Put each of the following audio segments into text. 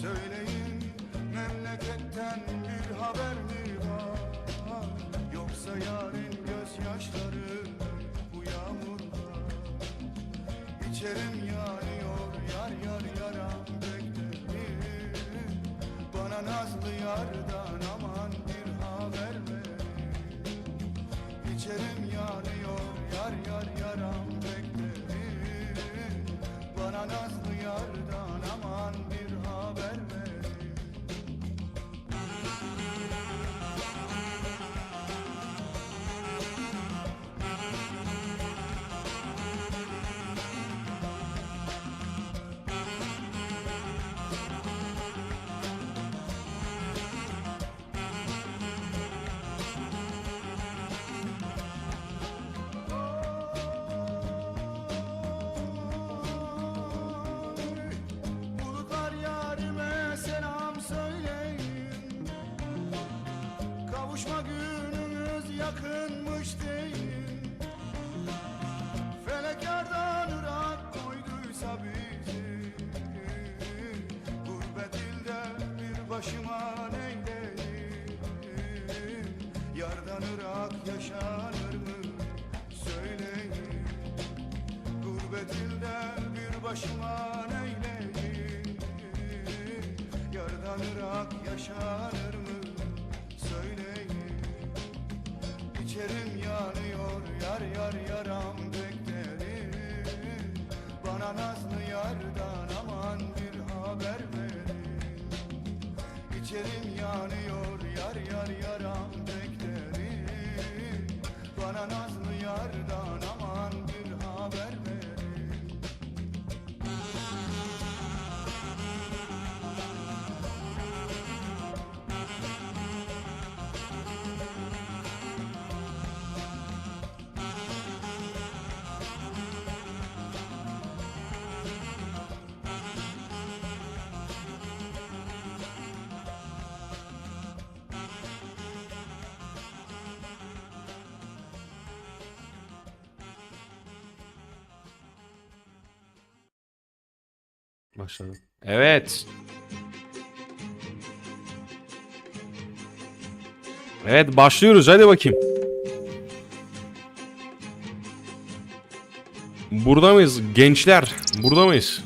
Söyleyin memleketten bir haber mi var? Yoksa yarın gözyaşları bu yağmurlar İçerim yanıyor yar yar yaram beklerim Bana nazlı yardan aman bir haber ver. İçerim Kavuşma günümüz yakınmış deyin. Felek ırak koyduysa bizi. Gurbet ilde bir başıma neyleyim Yardan ırak yaşanır mı? Söyleyin. Gurbet ilde bir başıma Başladı. Evet. Evet başlıyoruz hadi bakayım. Burada mıyız gençler? Burada mıyız?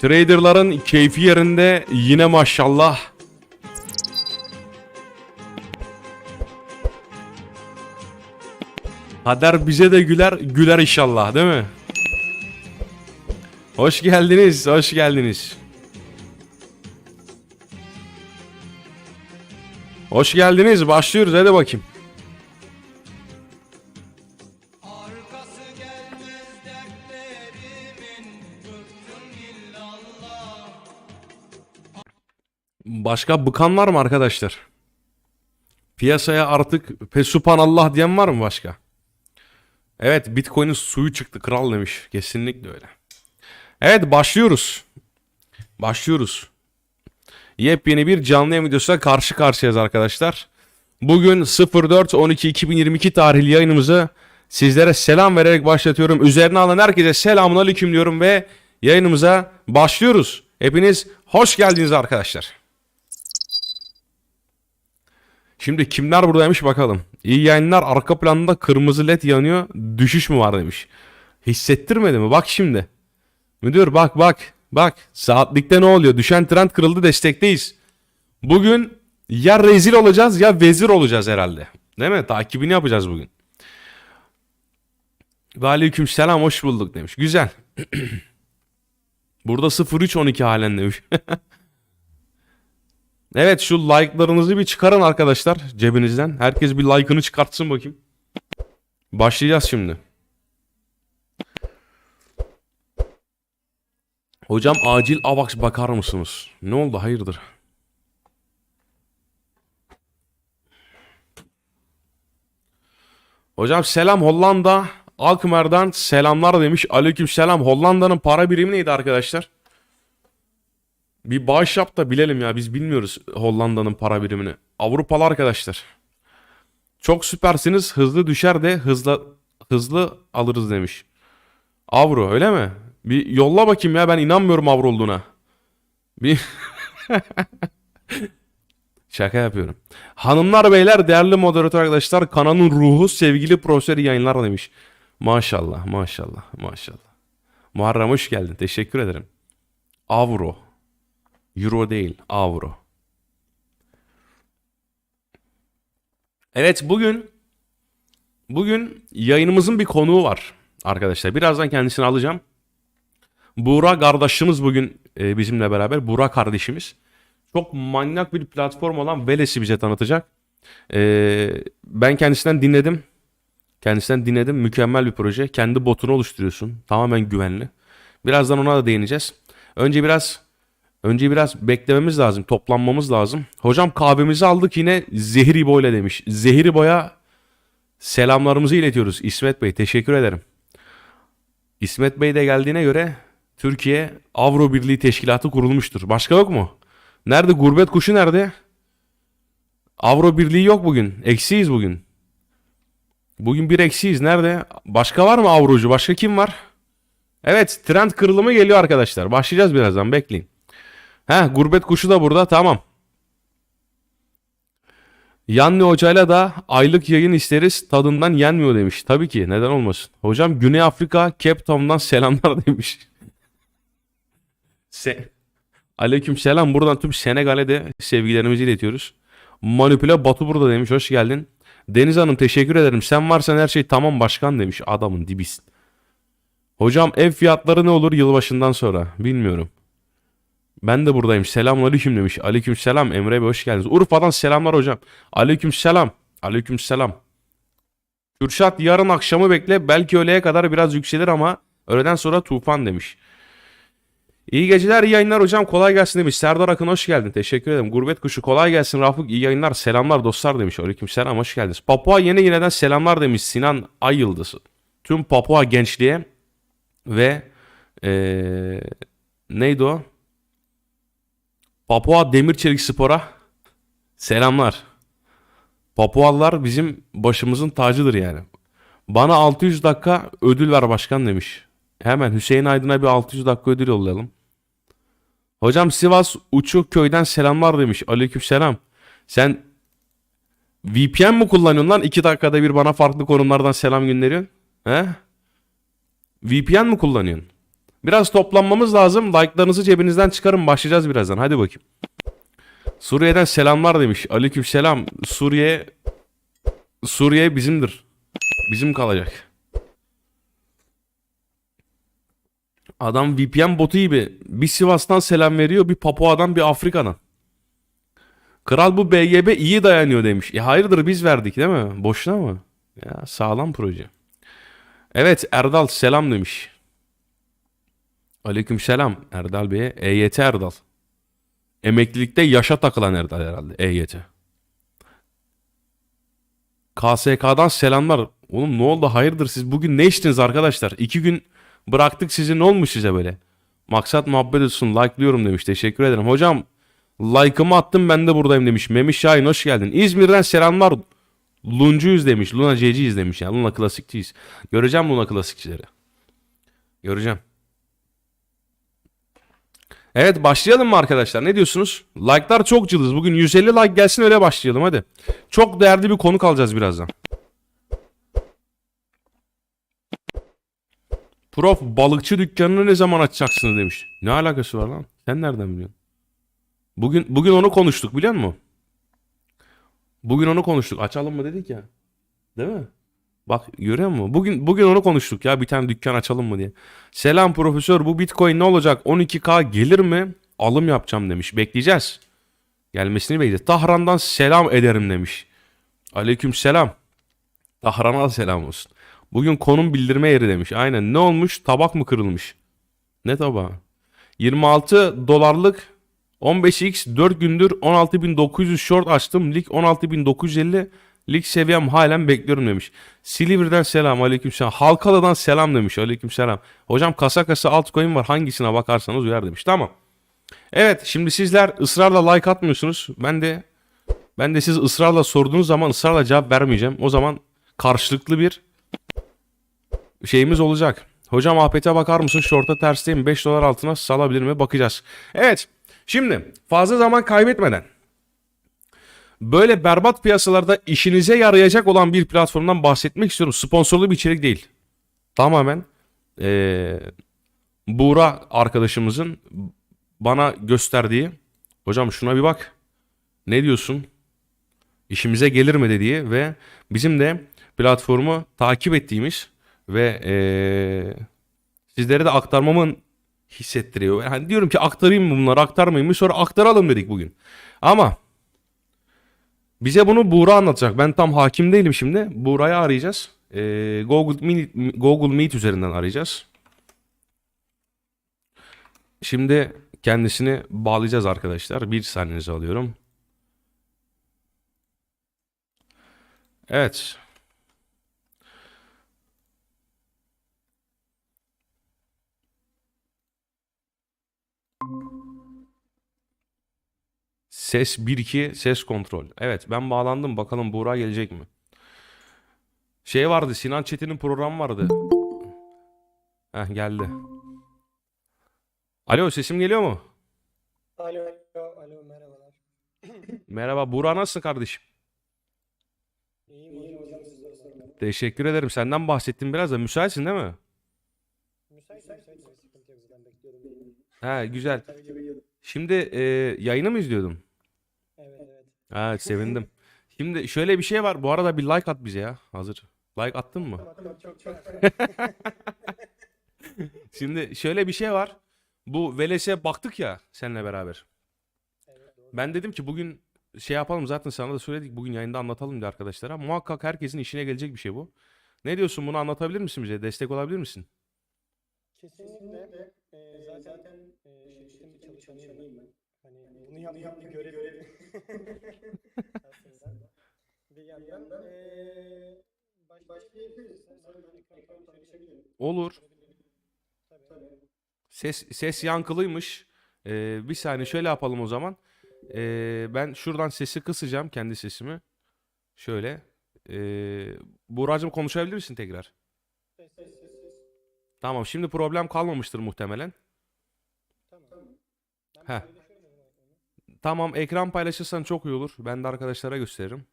Traderların keyfi yerinde yine maşallah. Kader bize de güler, güler inşallah değil mi? Hoş geldiniz, hoş geldiniz. Hoş geldiniz, başlıyoruz hadi bakayım. Başka bıkan var mı arkadaşlar? Piyasaya artık Pesupanallah diyen var mı başka? Evet Bitcoin'in suyu çıktı kral demiş. Kesinlikle öyle. Evet başlıyoruz. Başlıyoruz. Yepyeni bir canlı yayın videosuyla karşı karşıyayız arkadaşlar. Bugün 04-12-2022 tarihli yayınımızı sizlere selam vererek başlatıyorum. Üzerine alan herkese selamun aleyküm diyorum ve yayınımıza başlıyoruz. Hepiniz hoş geldiniz arkadaşlar. Şimdi kimler buradaymış bakalım. İyi yayınlar arka planda kırmızı led yanıyor. Düşüş mü var demiş. Hissettirmedi mi? Bak şimdi. Müdür bak bak. Bak saatlikte ne oluyor? Düşen trend kırıldı destekteyiz. Bugün ya rezil olacağız ya vezir olacağız herhalde. Değil mi? Takibini yapacağız bugün. Ve aleyküm selam hoş bulduk demiş. Güzel. Burada 0312 halen demiş. Evet şu like'larınızı bir çıkarın arkadaşlar cebinizden. Herkes bir like'ını çıkartsın bakayım. Başlayacağız şimdi. Hocam acil AVAX bakar mısınız? Ne oldu hayırdır? Hocam selam Hollanda. Alkmaar'dan selamlar demiş. Aleyküm selam. Hollanda'nın para birimi neydi arkadaşlar? Bir bağış yap da bilelim ya. Biz bilmiyoruz Hollanda'nın para birimini. Avrupalı arkadaşlar. Çok süpersiniz. Hızlı düşer de hızlı hızlı alırız demiş. Avro öyle mi? Bir yolla bakayım ya ben inanmıyorum avro olduğuna. Bir Şaka yapıyorum. Hanımlar beyler değerli moderatör arkadaşlar kanalın ruhu sevgili profesör yayınlar demiş. Maşallah maşallah maşallah. Muharrem hoş geldin teşekkür ederim. Avro. Euro değil avro. Evet bugün bugün yayınımızın bir konuğu var arkadaşlar. Birazdan kendisini alacağım. Buğra kardeşimiz bugün e, bizimle beraber. Buğra kardeşimiz. Çok manyak bir platform olan Veles'i bize tanıtacak. E, ben kendisinden dinledim. Kendisinden dinledim. Mükemmel bir proje. Kendi botunu oluşturuyorsun. Tamamen güvenli. Birazdan ona da değineceğiz. Önce biraz önce biraz beklememiz lazım. Toplanmamız lazım. Hocam kahvemizi aldık yine Zehir İbo demiş. Zehir İbo'ya selamlarımızı iletiyoruz. İsmet Bey teşekkür ederim. İsmet Bey de geldiğine göre Türkiye Avro Birliği Teşkilatı kurulmuştur. Başka yok mu? Nerede? Gurbet kuşu nerede? Avro Birliği yok bugün. Eksiyiz bugün. Bugün bir eksiyiz. Nerede? Başka var mı Avrocu? Başka kim var? Evet trend kırılımı geliyor arkadaşlar. Başlayacağız birazdan bekleyin. He gurbet kuşu da burada tamam. Yanni Hoca'yla da aylık yayın isteriz tadından yenmiyor demiş. Tabii ki neden olmasın. Hocam Güney Afrika Cape Town'dan selamlar demiş. Se Aleyküm selam buradan tüm Senegal'e de sevgilerimizi iletiyoruz. Manipüle Batu burada demiş hoş geldin. Deniz Hanım teşekkür ederim. Sen varsan her şey tamam başkan demiş. Adamın dibisin. Hocam ev fiyatları ne olur yılbaşından sonra? Bilmiyorum. Ben de buradayım. Selamünaleyküm demiş. Aleyküm selam. Emre Bey hoş geldiniz. Urfa'dan selamlar hocam. Aleyküm selam. Aleyküm selam. Kürşat yarın akşamı bekle. Belki öğleye kadar biraz yükselir ama öğleden sonra tufan demiş. İyi geceler, iyi yayınlar hocam. Kolay gelsin demiş. Serdar Akın hoş geldin. Teşekkür ederim. Gurbet kuşu kolay gelsin. Rafık iyi yayınlar. Selamlar dostlar demiş. Aleyküm selam hoş geldiniz. Papua yeni yineden selamlar demiş Sinan Ay Yıldızı. Tüm Papua gençliğe ve eee, neydi o? Papua Demir Çelik Spor'a selamlar. Papualılar bizim başımızın tacıdır yani. Bana 600 dakika ödül ver başkan demiş. Hemen Hüseyin Aydın'a bir 600 dakika ödül yollayalım. Hocam Sivas Uçuk köyden selamlar demiş. Aleykümselam. Sen VPN mi kullanıyorsun lan? 2 dakikada bir bana farklı konumlardan selam gönderiyorsun. He? VPN mi kullanıyorsun? Biraz toplanmamız lazım. Like'larınızı cebinizden çıkarın. Başlayacağız birazdan. Hadi bakayım. Suriye'den selamlar demiş. Aleykümselam. Suriye Suriye bizimdir. Bizim kalacak. Adam VPN botu gibi bir Sivas'tan selam veriyor, bir Papua'dan bir Afrika'dan. Kral bu BGB iyi dayanıyor demiş. E hayırdır biz verdik değil mi? Boşuna mı? Ya sağlam proje. Evet Erdal selam demiş. Aleyküm selam Erdal Bey'e. EYT Erdal. Emeklilikte yaşa takılan Erdal herhalde. EYT. KSK'dan selamlar. Oğlum ne oldu hayırdır siz bugün ne içtiniz arkadaşlar? İki gün bıraktık sizi ne olmuş size böyle? Maksat muhabbet olsun like'lıyorum demiş teşekkür ederim. Hocam like'ımı attım ben de buradayım demiş. Memiş Şahin hoş geldin. İzmir'den selamlar. Luncuyuz demiş. Luna C'ciyiz demiş yani. Luna klasikçiyiz. Göreceğim Luna klasikçileri. Göreceğim. Evet başlayalım mı arkadaşlar? Ne diyorsunuz? Like'lar çok cılız. Bugün 150 like gelsin öyle başlayalım hadi. Çok değerli bir konu kalacağız birazdan. Prof balıkçı dükkanını ne zaman açacaksınız demiş. Ne alakası var lan? Sen nereden biliyorsun? Bugün bugün onu konuştuk biliyor musun? Bugün onu konuştuk. Açalım mı dedik ya. Değil mi? Bak görüyor musun? Bugün bugün onu konuştuk ya bir tane dükkan açalım mı diye. Selam profesör bu bitcoin ne olacak? 12k gelir mi? Alım yapacağım demiş. Bekleyeceğiz. Gelmesini bekleyeceğiz. Tahran'dan selam ederim demiş. Aleyküm selam. Tahran'a selam olsun. Bugün konum bildirme yeri demiş. Aynen. Ne olmuş? Tabak mı kırılmış? Ne tabağı? 26 dolarlık 15x 4 gündür 16.900 short açtım. Lig 16.950. Lig seviyem halen bekliyorum demiş. Silivri'den selam aleykümselam. Halkalı'dan selam demiş aleykümselam. Hocam kasa kasa altcoin var hangisine bakarsanız uyar demiş. Tamam. Evet, şimdi sizler ısrarla like atmıyorsunuz. Ben de ben de siz ısrarla sorduğunuz zaman ısrarla cevap vermeyeceğim. O zaman karşılıklı bir şeyimiz olacak. Hocam Ahmet'e bakar mısın? Şorta tersteyim. 5 dolar altına salabilir mi? Bakacağız. Evet. Şimdi fazla zaman kaybetmeden böyle berbat piyasalarda işinize yarayacak olan bir platformdan bahsetmek istiyorum. Sponsorlu bir içerik değil. Tamamen eee Buğra arkadaşımızın bana gösterdiği hocam şuna bir bak ne diyorsun işimize gelir mi dediği ve bizim de platformu takip ettiğimiz ve eee sizlere de aktarmamın hissettiriyor. Yani diyorum ki aktarayım mı bunları aktarmayayım mı sonra aktaralım dedik bugün. Ama bize bunu Buğra anlatacak. Ben tam hakim değilim şimdi. Buğra'yı arayacağız. Eee, Google Meet, Google Meet üzerinden arayacağız. Şimdi kendisini bağlayacağız arkadaşlar. Bir saniyenizi alıyorum. Evet. Ses 1-2 ses kontrol. Evet ben bağlandım. Bakalım Buğra gelecek mi? Şey vardı Sinan Çetin'in programı vardı. Heh geldi. Alo sesim geliyor mu? Alo, alo, alo, merhabalar. Merhaba Buğra nasılsın kardeşim? İyiyim hocam, hocam sizlere sormadım. Teşekkür ederim. Senden bahsettim biraz da. Müsaitsin değil mi? Müsait, müsait, müsait, sıkıntı yok zaten bekliyorum. Ha güzel. Tabii ki bekliyorum. Şimdi e, yayını mı izliyordun? Ha sevindim. Şimdi şöyle bir şey var. Bu arada bir like at bize ya. Hazır. Like attın mı? Çok, çok, çok. Şimdi şöyle bir şey var. Bu Veles'e baktık ya seninle beraber. Ben dedim ki bugün şey yapalım zaten sana da söyledik. Bugün yayında anlatalım diye arkadaşlara. Muhakkak herkesin işine gelecek bir şey bu. Ne diyorsun bunu anlatabilir misin bize? Destek olabilir misin? Kesinlikle. Ee, zaten e, şirketin bir çalışanıyım ben. Hani bunu yapmak bir görev. Aslında. Bir yandan ee, baş, başlayabiliriz. Olur. Tabii, tabii. Ses ses yankılıymış. Ee, bir saniye şöyle yapalım o zaman. Ee, ben şuradan sesi kısacağım kendi sesimi. Şöyle. Ee, Buğracığım konuşabilir misin tekrar? Ses, ses, ses. Tamam şimdi problem kalmamıştır muhtemelen. Tamam. Ben Heh. Tamam ekran paylaşırsan çok iyi olur. Ben de arkadaşlara gösteririm.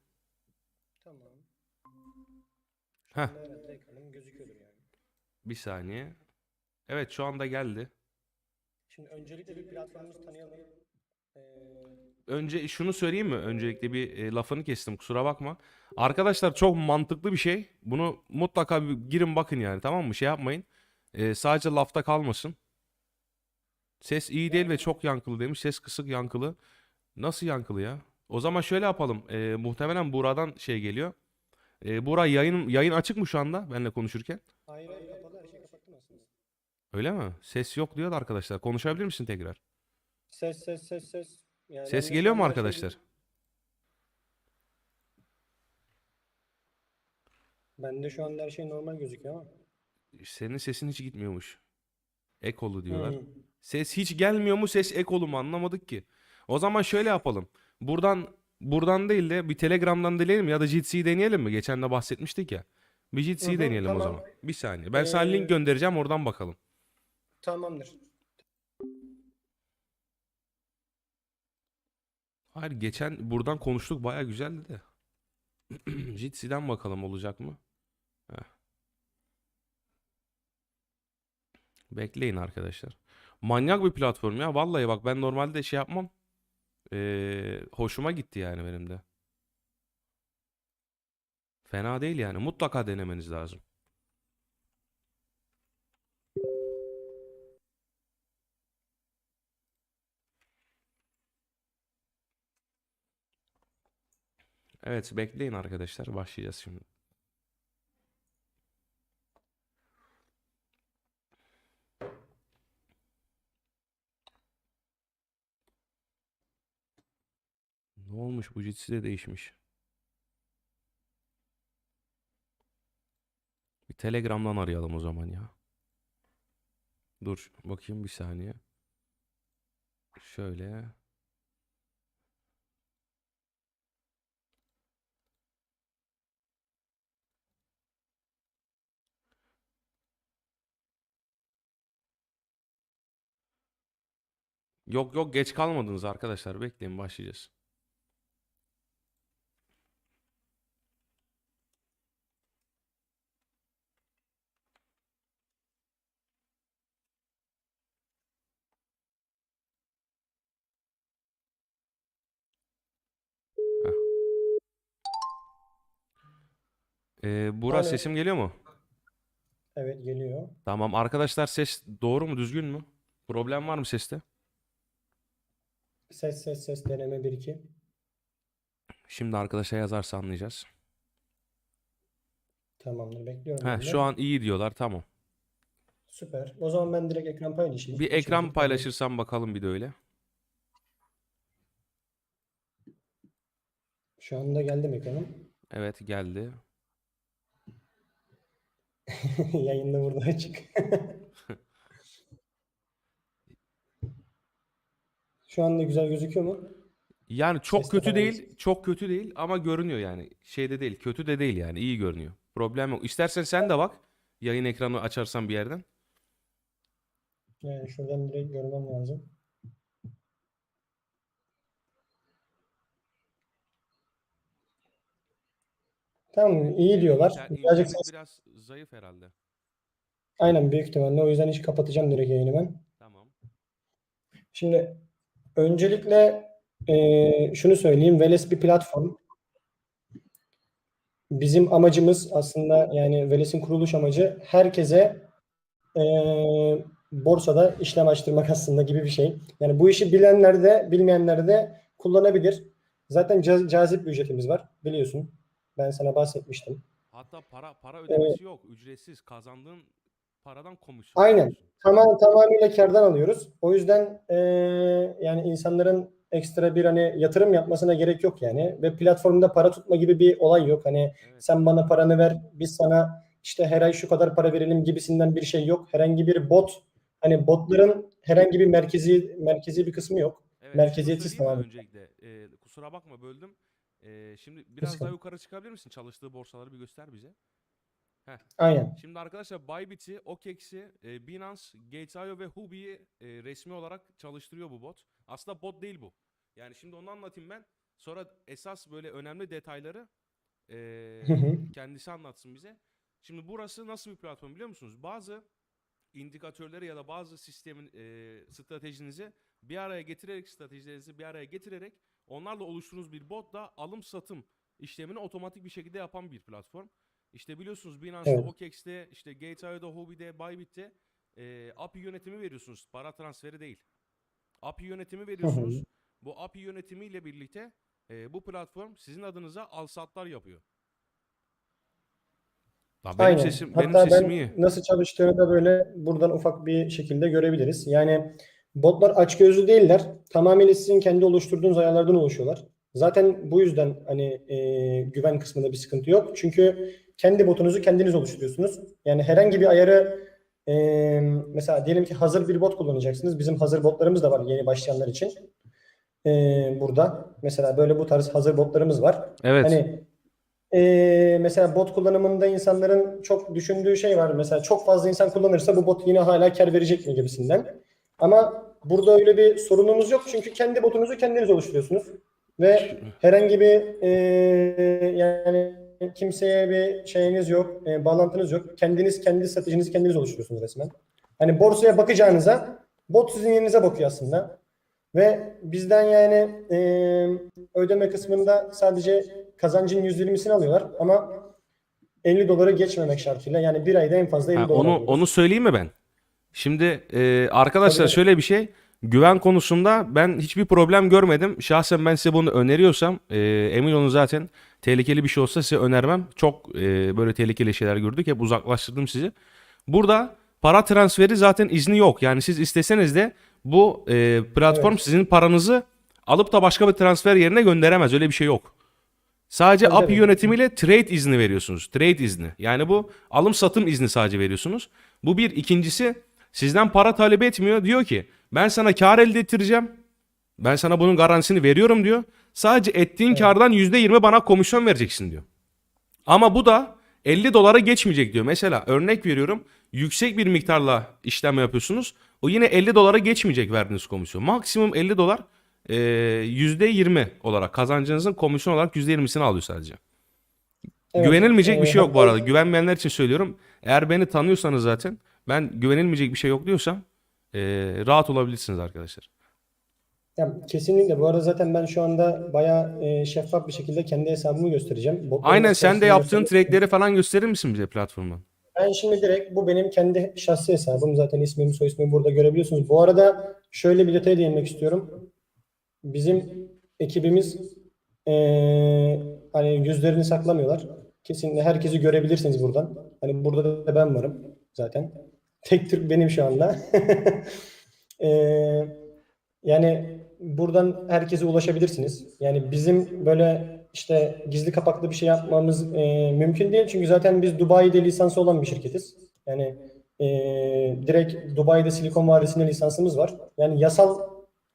Tamam. Heh. Şu anda herhalde ekranım gözüküyordur yani. Bir saniye. Evet şu anda geldi. Şimdi öncelikle bir platformumuzu tanıyalım. Ee, Önce şunu söyleyeyim mi? Öncelikle bir e, lafını kestim kusura bakma. Arkadaşlar çok mantıklı bir şey. Bunu mutlaka bir girin bakın yani tamam mı? Şey yapmayın. E, sadece lafta kalmasın. Ses iyi değil ve çok yankılı demiş. Ses kısık yankılı. Nasıl yankılı ya? O zaman şöyle yapalım. E, muhtemelen Buğra'dan şey geliyor. E, Buğra yayın, yayın açık mı şu anda benimle konuşurken? hayır hayır kapalı her şeyi kapattım aslında. Öyle mi? Ses yok diyor da arkadaşlar. Konuşabilir misin tekrar? Ses ses ses ses. Yani Ses geliyor mu her şey- arkadaşlar? Bende şu anda her şey normal gözüküyor ama. Senin sesin hiç gitmiyormuş. Ekolu diyorlar. Hmm. Ses hiç gelmiyor mu? Ses ekolu mu? Anlamadık ki. O zaman şöyle yapalım. Buradan buradan değil de bir Telegram'dan deneyelim ya da Jitsi'yi deneyelim mi? Geçen de bahsetmiştik ya. Bir Jitsi'yi Hı hı, deneyelim o tamam. zaman. Bir saniye. Ben sana link Ee, göndereceğim oradan bakalım. Tamamdır. Hayır geçen buradan konuştuk baya güzeldi de. Jitsi'den bakalım olacak mı? Heh. Bekleyin arkadaşlar. Manyak bir platform ya. Vallahi bak ben normalde şey yapmam. Ee, hoşuma gitti yani benim de. Fena değil yani. Mutlaka denemeniz lazım. Evet bekleyin arkadaşlar. Başlayacağız şimdi. Ne olmuş bu Jitsi de değişmiş. Bir Telegram'dan arayalım o zaman ya. Dur bakayım bir saniye. Şöyle. Yok yok geç kalmadınız arkadaşlar. Bekleyin başlayacağız. Ee, Burak Alo. sesim geliyor mu? Evet geliyor. Tamam arkadaşlar ses doğru mu düzgün mü? Problem var mı seste? Ses ses ses deneme 1 2. Şimdi arkadaşa yazarsa anlayacağız. Tamamdır bekliyorum. Heh, ben de. şu an iyi diyorlar tamam. Süper. O zaman ben direkt ekran paylaşayım. Bir Hiçbir ekran şey paylaşırsan bakalım bir de öyle. Şu anda geldim ekranım. Evet geldi. Yayında burada açık. Şu anda güzel gözüküyor mu? Yani çok Sesli kötü değil, mısın? çok kötü değil ama görünüyor yani. Şeyde değil, kötü de değil yani. iyi görünüyor. Problem yok. İstersen sen de bak. Yayın ekranı açarsan bir yerden. Yani şuradan direkt görmem lazım. Tamam iyi diyorlar. İnter- Birazcık İnternet ses- biraz zayıf herhalde. Aynen büyük ihtimalle. O yüzden hiç kapatacağım direkt yayını ben. Tamam. Şimdi öncelikle eee, şunu söyleyeyim. Veles bir platform. Bizim amacımız aslında yani Veles'in kuruluş amacı herkese eee, borsada işlem açtırmak aslında gibi bir şey. Yani bu işi bilenler de bilmeyenler de kullanabilir. Zaten caz- cazip bir ücretimiz var biliyorsun. Ben sana bahsetmiştim. Hatta para para ödemesi yok. Ücretsiz. Kazandığın paradan komisyon Aynen. Tamam tamamıyla kardan alıyoruz. O yüzden eee, yani insanların ekstra bir hani yatırım yapmasına gerek yok yani ve platformda para tutma gibi bir olay yok. Hani Evet. sen bana paranı ver, biz sana işte her ay şu kadar para verelim gibisinden bir şey yok. Herhangi bir bot hani botların herhangi bir merkezi merkezi bir kısmı yok. Evet, Merkeziyetsiz tamamen. öncelikle. Ee, kusura bakma böldüm. Ee, şimdi biraz daha yukarı çıkabilir misin? Çalıştığı borsaları bir göster bize. Aynen. Şimdi arkadaşlar Bybit'i, OKEx'i, e, Binance, Gate.io ve Huobi'yi e, resmi olarak çalıştırıyor bu bot. Aslında bot değil bu. Yani şimdi onu anlatayım ben. Sonra esas böyle önemli detayları e, kendisi anlatsın bize. Şimdi burası nasıl bir platform biliyor musunuz? Bazı indikatörleri ya da bazı sistemin e, stratejinizi bir araya getirerek stratejilerinizi bir araya getirerek onlarla oluşturduğunuz bir botla alım satım işlemini otomatik bir şekilde yapan bir platform. İşte biliyorsunuz Binance'da, Evet. OKEx'te, işte Gate.io'da, Huobi'de, Bybit'te e, API yönetimi veriyorsunuz. Para transferi değil. API yönetimi veriyorsunuz. Bu API yönetimiyle birlikte e, bu platform sizin adınıza al-satlar yapıyor. Lan benim Aynen. sesim, benim Hatta sesim ben iyi. nasıl çalıştığını da böyle buradan ufak bir şekilde görebiliriz. Yani botlar açgözlü değiller. Tamamıyla sizin kendi oluşturduğunuz ayarlardan oluşuyorlar. Zaten bu yüzden hani e, güven kısmında bir sıkıntı yok. Çünkü kendi botunuzu kendiniz oluşturuyorsunuz. Yani herhangi bir ayarı e, mesela diyelim ki hazır bir bot kullanacaksınız. Bizim hazır botlarımız da var yeni başlayanlar için. E, burada mesela böyle bu tarz hazır botlarımız var. Evet. Hani eee, mesela bot kullanımında insanların çok düşündüğü şey var. Mesela çok fazla insan kullanırsa bu bot yine hala kar verecek mi gibisinden. Ama burada öyle bir sorununuz yok. Çünkü kendi botunuzu kendiniz oluşturuyorsunuz. Ve herhangi bir eee, yani kimseye bir şeyiniz yok, eee, bağlantınız yok. Kendiniz kendi stratejinizi kendiniz oluşturuyorsunuz resmen. Hani borsaya bakacağınıza bot sizin yerinize bakıyor aslında. Ve bizden yani eee, ödeme kısmında sadece kazancın %20'sini alıyorlar ama 50 doları geçmemek şartıyla yani bir ayda en fazla 50 Ha, dolar onu alıyoruz. onu söyleyeyim mi ben? Şimdi e, arkadaşlar Tabii. şöyle bir şey. Güven konusunda ben hiçbir problem görmedim. Şahsen ben size bunu öneriyorsam e, emin olun zaten tehlikeli bir şey olsa size önermem. Çok e, böyle tehlikeli şeyler gördük. Hep uzaklaştırdım sizi. Burada para transferi zaten izni yok. Yani siz isteseniz de bu e, platform Evet. sizin paranızı alıp da başka bir transfer yerine gönderemez. Öyle bir şey yok. Sadece Tabii, API yönetimiyle trade izni veriyorsunuz. Trade izni. Yani bu alım satım izni sadece veriyorsunuz. Bu bir. ikincisi sizden para talep etmiyor. Diyor ki ben sana kar elde ettireceğim. Ben sana bunun garantisini veriyorum diyor. Sadece ettiğin kardan %20 bana komisyon vereceksin diyor. Ama bu da 50 dolara geçmeyecek diyor. Mesela örnek veriyorum. Yüksek bir miktarla işlem yapıyorsunuz. O yine 50 dolara geçmeyecek verdiğiniz komisyon. Maksimum 50 dolar e, %20 olarak kazancınızın komisyon olarak %20'sini alıyor sadece. Evet, Güvenilmeyecek bir e, şey yok bu arada. Güvenmeyenler için söylüyorum. Eğer beni tanıyorsanız zaten ben güvenilmeyecek bir şey yok diyorsam e, rahat olabilirsiniz arkadaşlar. Ya, kesinlikle. Bu arada zaten ben şu anda bayağı e, şeffaf bir şekilde kendi hesabımı göstereceğim. Botların Aynen sen de yaptığın trade'leri falan gösterir misin bize platformdan? Ben şimdi direkt bu benim kendi şahsi hesabım. Zaten ismimi soy ismimi burada görebiliyorsunuz. Bu arada şöyle bir detaya değinmek istiyorum. Bizim ekibimiz eee, hani yüzlerini saklamıyorlar. Kesinlikle herkesi görebilirsiniz buradan. Hani burada da ben varım zaten. Tek Türk benim şu anda. Eee, yani buradan herkese ulaşabilirsiniz. Yani bizim böyle işte gizli kapaklı bir şey yapmamız e, mümkün değil. Çünkü zaten biz Dubai'de lisansı olan bir şirketiz. Yani e, direkt Dubai'de Silikon Vadisi'nde lisansımız var. Yani yasal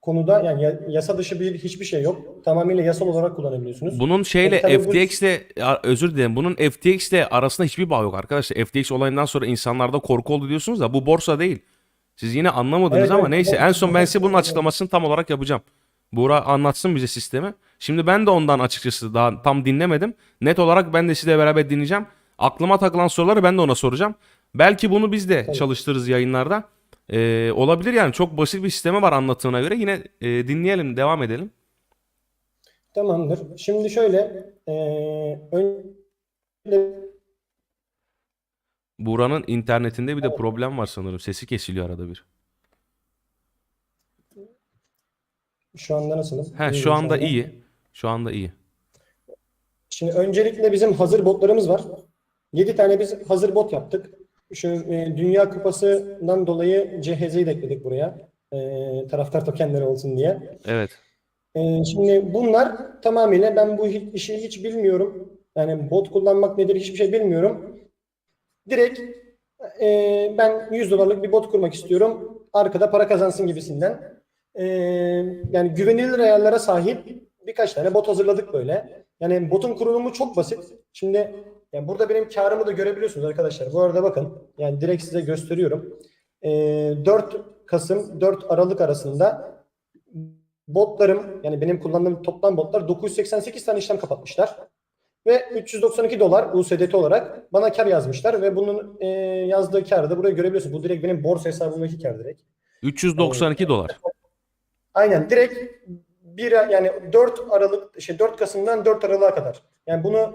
konuda yani ya- yasa dışı bir hiçbir şey yok. Tamamıyla yasal olarak kullanabiliyorsunuz. Bunun şeyle Tabii bu- FTX ile ya, özür dilerim. Bunun FTX ile arasında hiçbir bağ yok arkadaşlar. FTX olayından sonra insanlarda korku oldu diyorsunuz da bu borsa değil. Siz yine anlamadınız Evet, ama evet, neyse evet. en son ben size bunun açıklamasını tam olarak yapacağım. Buğra anlatsın bize sistemi. Şimdi ben de ondan açıkçası daha tam dinlemedim. Net olarak ben de sizle beraber dinleyeceğim. Aklıma takılan soruları ben de ona soracağım. Belki bunu biz de çalıştırırız yayınlarda. Ee, olabilir yani çok basit bir sistemi var anlattığına göre. Yine e, dinleyelim, devam edelim. Tamamdır. Şimdi şöyle e, önce Buğra'nın internetinde bir de problem var sanırım. Sesi kesiliyor arada bir. şu anda nasılım? He şu anda. iyi. Şu anda iyi. Şimdi öncelikle bizim hazır botlarımız var. 7 tane biz hazır bot yaptık. Şu e, Dünya Kupası'ndan dolayı CHZ'yi de ekledik buraya. E, taraftar tokenleri olsun diye. Evet. E, şimdi bunlar tamamıyla ben bu işi hiç bilmiyorum. Yani bot kullanmak nedir hiçbir şey bilmiyorum. Direkt e, ben 100 dolarlık bir bot kurmak istiyorum. Arkada para kazansın gibisinden. E, yani güvenilir ayarlara sahip birkaç tane bot hazırladık böyle. Yani botun kurulumu çok basit. Şimdi yani burada benim karımı da görebiliyorsunuz arkadaşlar. Bu arada bakın yani direkt size gösteriyorum. E, 4 Kasım 4 Aralık arasında botlarım yani benim kullandığım toplam botlar 988 tane işlem kapatmışlar. Ve 392 dolar USDT olarak bana kar yazmışlar ve bunun e, yazdığı karı da buraya görebiliyorsunuz. Bu direkt benim borsa hesabımdaki kar direkt. 392 dolar. Aynen direkt bir yani 4 Aralık şey 4 Kasım'dan 4 Aralık'a kadar. Yani bunu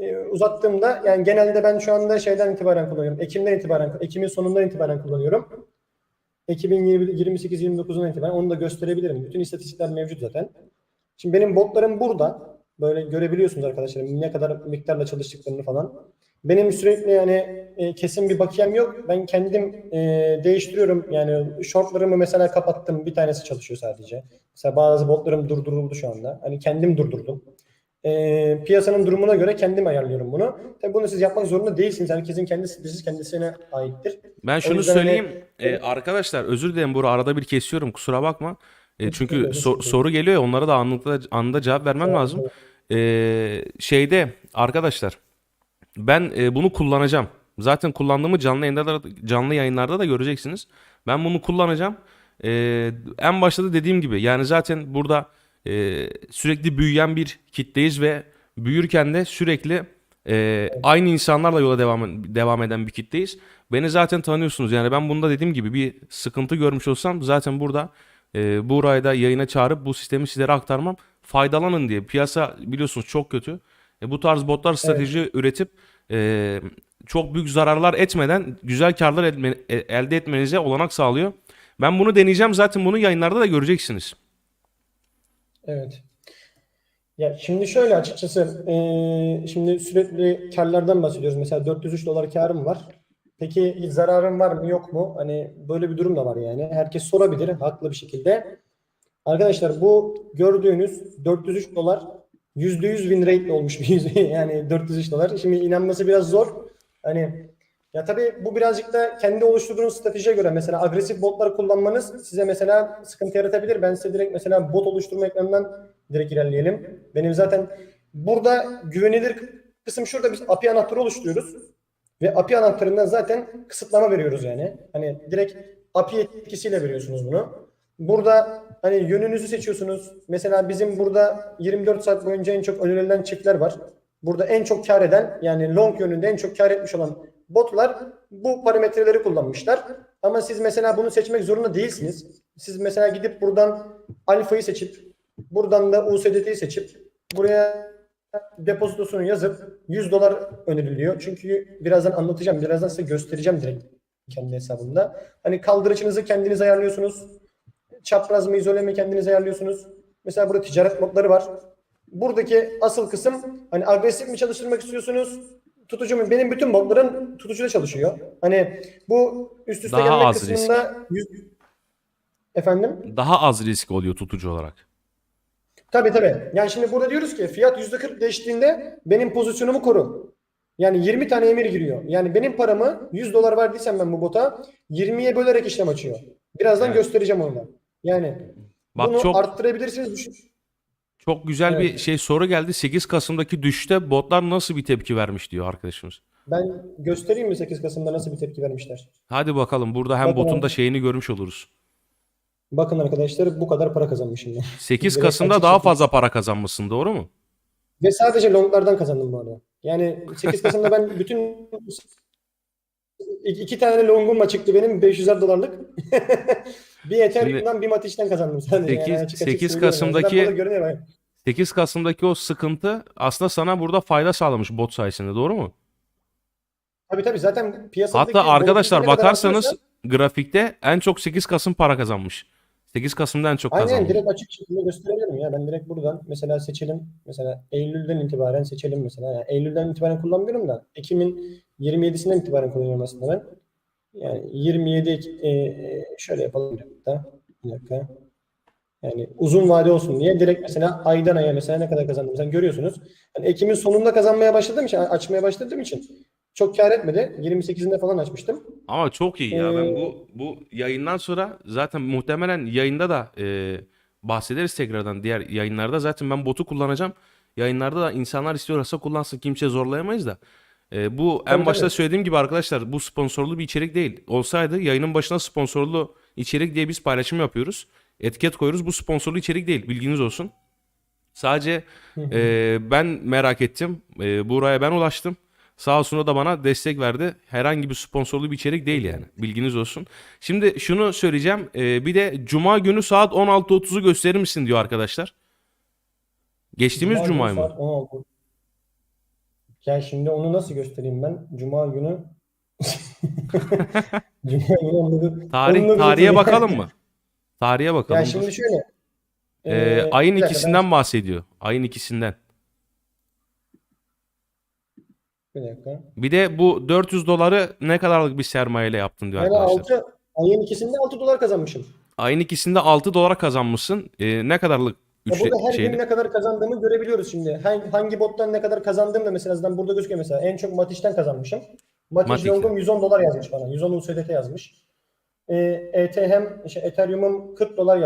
e, uzattığımda yani genelde ben şu anda şeyden itibaren kullanıyorum. Ekim'den itibaren Ekim'in sonundan itibaren kullanıyorum. 2028 29'undan itibaren onu da gösterebilirim. Bütün istatistikler mevcut zaten. Şimdi benim botlarım burada. Böyle görebiliyorsunuz arkadaşlar ne kadar miktarla çalıştıklarını falan. Benim sürekli yani e, kesin bir bakiyem yok. Ben kendim e, değiştiriyorum. Yani shortlarımı mesela kapattım. Bir tanesi çalışıyor sadece. Mesela bazı botlarım durduruldu şu anda. Hani kendim durdurdum. E, piyasanın durumuna göre kendim ayarlıyorum bunu. Tabii bunu siz yapmak zorunda değilsiniz. Herkesin kendi stresi kendisine aittir. Ben şunu hani- söyleyeyim. Ee, arkadaşlar özür dilerim Buğra arada bir kesiyorum kusura bakma. Ee, çünkü so- soru geliyor ya onlara da anında, anında cevap vermem lazım. Ee, şeyde arkadaşlar ben e, bunu kullanacağım. Zaten kullandığımı canlı yayında da, canlı yayınlarda da göreceksiniz. Ben bunu kullanacağım. Ee, en başta da dediğim gibi yani zaten burada e, sürekli büyüyen bir kitleyiz ve büyürken de sürekli e, aynı insanlarla yola devam devam eden bir kitleyiz. Beni zaten tanıyorsunuz. Yani ben bunda dediğim gibi bir sıkıntı görmüş olsam zaten burada e, Buğra'yı da yayına çağırıp bu sistemi sizlere aktarmam. Faydalanın diye. Piyasa biliyorsunuz çok kötü. E, bu tarz botlar strateji üretip e, çok büyük zararlar etmeden güzel karlar etme- e, elde etmenize olanak sağlıyor. Ben bunu deneyeceğim. Zaten bunu yayınlarda da göreceksiniz. Evet. Ya şimdi şöyle açıkçası eee, şimdi sürekli karlardan bahsediyoruz. Mesela 403 dolar karım var. Peki zararım var mı yok mu? Hani böyle bir durum da var yani. Herkes sorabilir haklı bir şekilde. Arkadaşlar bu gördüğünüz 403 dolar %100 win rate olmuş bir yani 403 dolar. Şimdi inanması biraz zor. Hani Ya tabii bu birazcık da kendi oluşturduğunuz stratejiye göre mesela agresif botlar kullanmanız size mesela sıkıntı yaratabilir. Ben size direkt mesela bot oluşturma ekranından direkt ilerleyelim. Benim zaten burada güvenilir kısım şurada biz API anahtarı oluşturuyoruz. Ve API anahtarından zaten kısıtlama veriyoruz yani. Hani direkt API etkisiyle veriyorsunuz bunu. Burada hani yönünüzü seçiyorsunuz. Mesela bizim burada 24 saat boyunca en çok önerilen çiftler var. Burada en çok kar eden yani long yönünde en çok kar etmiş olan botlar bu parametreleri kullanmışlar. Ama siz mesela bunu seçmek zorunda değilsiniz. Siz mesela gidip buradan alfayı seçip buradan da USDT'yi seçip buraya depozitosunu yazıp 100 dolar öneriliyor. Çünkü birazdan anlatacağım. Birazdan size göstereceğim direkt kendi hesabımda. Hani kaldırıcınızı kendiniz ayarlıyorsunuz. Çapraz mı izole mi kendiniz ayarlıyorsunuz. Mesela burada ticaret modları var. Buradaki asıl kısım hani agresif mi çalıştırmak istiyorsunuz? Tutucu mu? Benim bütün modlarım tutucuda çalışıyor. Hani bu üst üste Daha gelme az risk. kısmında yüz- Efendim? Daha az risk oluyor tutucu olarak. Tabii tabii. Yani şimdi burada diyoruz ki fiyat %40 değiştiğinde benim pozisyonumu koru. Yani 20 tane emir giriyor. Yani benim paramı 100 dolar verdiysem ben bu bota 20'ye bölerek işlem açıyor. Birazdan Evet. göstereceğim onu. Yani Bak bunu çok arttırabilirsiniz. Düşün. Çok güzel bir Evet. şey soru geldi. 8 Kasım'daki düşüşte botlar nasıl bir tepki vermiş diyor arkadaşımız. Ben göstereyim mi 8 Kasım'da nasıl bir tepki vermişler? Hadi bakalım burada hem Bakalım. botun da şeyini görmüş oluruz. Bakın arkadaşlar bu kadar para kazanmışım ben. 8 Direkt Kasım'da açık daha şekilde. fazla para kazanmışsın doğru mu? Ve sadece longlardan kazandım bu arada. Yani 8 Kasım'da ben bütün iki, iki tane longum var çıktı benim 500'er dolarlık. bir Ethereum'dan bir Matiş'ten kazandım sadece. Sekiz- yani açık açık sekiz söylüyorum. Kasım'daki- Zaten burada görünüyor bak. 8 Kasım'daki o sıkıntı aslında sana burada fayda sağlamış bot sayesinde doğru mu? Tabii tabii zaten piyasadaki Hatta arkadaşlar bakarsanız artıyorsa- grafikte en çok 8 Kasım para kazanmış. 8 Kasım'da en çok Aynen kazanmış. direkt açık şekilde gösterebilirim ya. Ben direkt buradan mesela seçelim. Mesela Eylül'den itibaren seçelim mesela. Yani Eylül'den itibaren kullanmıyorum da Ekim'in 27'sinden itibaren kullanıyorum aslında ben. Yani 27 Ek- e, e, şöyle yapalım bir dakika. Bir dakika. Yani uzun vade olsun diye direkt mesela aydan aya mesela ne kadar kazandım sen görüyorsunuz. Yani Ekim'in sonunda kazanmaya başladığım için açmaya başladığım için çok kar etmedi. 28'inde falan açmıştım. Ama çok iyi ya. Ben Ee, bu bu yayından sonra zaten muhtemelen yayında da e, bahsederiz tekrardan diğer yayınlarda. Zaten ben botu kullanacağım. Yayınlarda da insanlar istiyorsa kullansın. Kimse zorlayamayız da. E, bu en başta tabii. söylediğim gibi arkadaşlar bu sponsorlu bir içerik değil. Olsaydı yayının başına sponsorlu içerik diye biz paylaşım yapıyoruz. Etiket koyuyoruz. Bu sponsorlu içerik değil. Bilginiz olsun. Sadece e, ben merak ettim. E, buraya ben ulaştım. Sağ olsun o da bana destek verdi. Herhangi bir sponsorlu bir içerik değil yani. Bilginiz olsun. Şimdi şunu söyleyeceğim. E, bir de Cuma günü saat 16.30'u gösterir misin diyor arkadaşlar. Geçtiğimiz Cuma Cuma mı? saat 16. Ya şimdi onu nasıl göstereyim ben? Cuma günü Cuma günü onu Tarih onu tarihe bakalım mı? Tarihe bakalım. Ya dur. şimdi şöyle. E, Ee, ayın ikisinden bahsediyor. Ayın ikisinden. ben- Bir dakika. Bir de bu 400 doları ne kadarlık bir sermayeyle yaptın diyor Yani arkadaşlar. 6 ayın ikisinde 6 dolar kazanmışım. Ayın ikisinde 6 dolara kazanmışsın. E, ne kadarlık Üçle, burada her şeyle? gün ne kadar kazandığımı görebiliyoruz şimdi. Hangi, hangi bottan ne kadar kazandığım da mesela zaten burada gözüküyor mesela. En çok Matiş'ten kazanmışım. Matiş. Long'um 110 dolar yazmış bana. 110 USDT yazmış. Ee, ETH'm, işte Ethereum'um 40 dolar